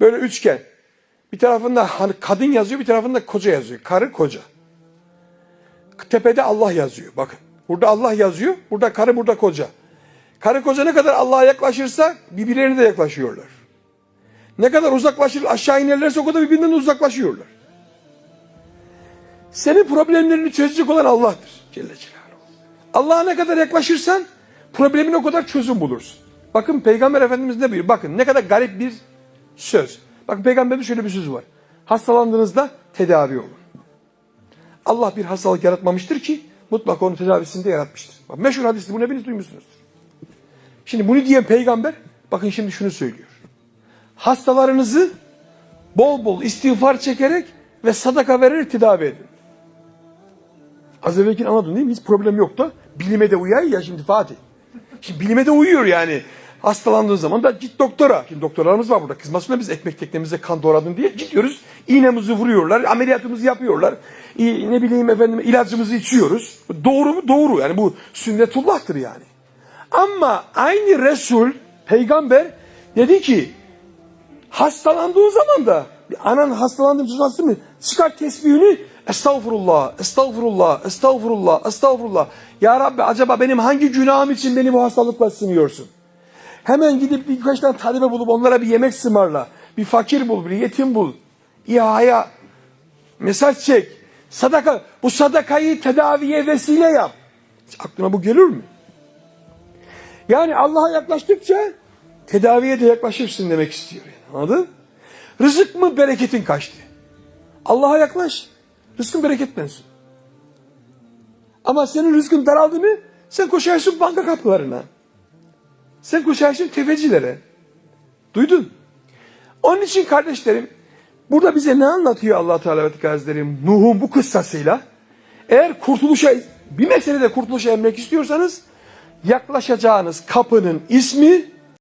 Böyle üçgen. Bir tarafında hani kadın yazıyor, bir tarafında koca yazıyor. Karı koca. Tepede Allah yazıyor. Bakın. Burada Allah yazıyor. Burada karı, burada koca. Karı koca ne kadar Allah'a yaklaşırsa birbirlerine de yaklaşıyorlar. Ne kadar uzaklaşır aşağı inerlerse o kadar birbirinden uzaklaşıyorlar. Senin problemlerini çözecek olan Allah'tır. Celle Celaluhu. Allah'a ne kadar yaklaşırsan problemin o kadar çözüm bulursun. Bakın Peygamber Efendimiz ne buyuruyor? Bakın ne kadar garip bir söz. Bakın Peygamberin şöyle bir sözü var. Hastalandığınızda tedavi olun. Allah bir hastalık yaratmamıştır ki mutlaka onun tedavisini de yaratmıştır. Bak, meşhur hadisi bunu hepiniz duymuşsunuzdur. Şimdi bunu diyen peygamber bakın şimdi şunu söylüyor. Hastalarınızı bol bol istiğfar çekerek ve sadaka vererek tedavi edin. Az evvelki anladın değil mi? Hiç problem yok da bilime de uyar ya şimdi Fatih. Şimdi bilime de uyuyor yani. Hastalandığın zaman da git doktora. Şimdi doktorlarımız var burada. Kızmasına biz ekmek teknemize kan doğradın diye gidiyoruz. İğnemizi vuruyorlar. Ameliyatımızı yapıyorlar. İ- ne bileyim efendim ilacımızı içiyoruz. Doğru mu? Doğru. Yani bu sünnetullah'tır yani. Ama aynı Resul, peygamber dedi ki hastalandığın zaman da anan hastalandığın zaman mı? Çıkar tesbihini estağfurullah, estağfurullah, estağfurullah, estağfurullah. Ya Rabbi acaba benim hangi günahım için beni bu hastalıkla sınıyorsun? Hemen gidip birkaç tane talebe bulup onlara bir yemek ısmarla. Bir fakir bul, bir yetim bul. İHA'ya mesaj çek. Sadaka, bu sadakayı tedaviye vesile yap. Hiç aklına bu gelir mi? Yani Allah'a yaklaştıkça tedaviye de yaklaşırsın demek istiyor. Yani. Anladın? Rızık mı bereketin kaçtı? Allah'a yaklaş. Rızkın bereketlensin. Ama senin rızkın daraldı mı sen koşarsın banka kapılarına. Sen koşarsın tefecilere. Duydun? Onun için kardeşlerim burada bize ne anlatıyor allah Teala ve Hazretleri Nuh'un bu kıssasıyla? Eğer kurtuluşa bir meselede kurtuluşa emmek istiyorsanız yaklaşacağınız kapının ismi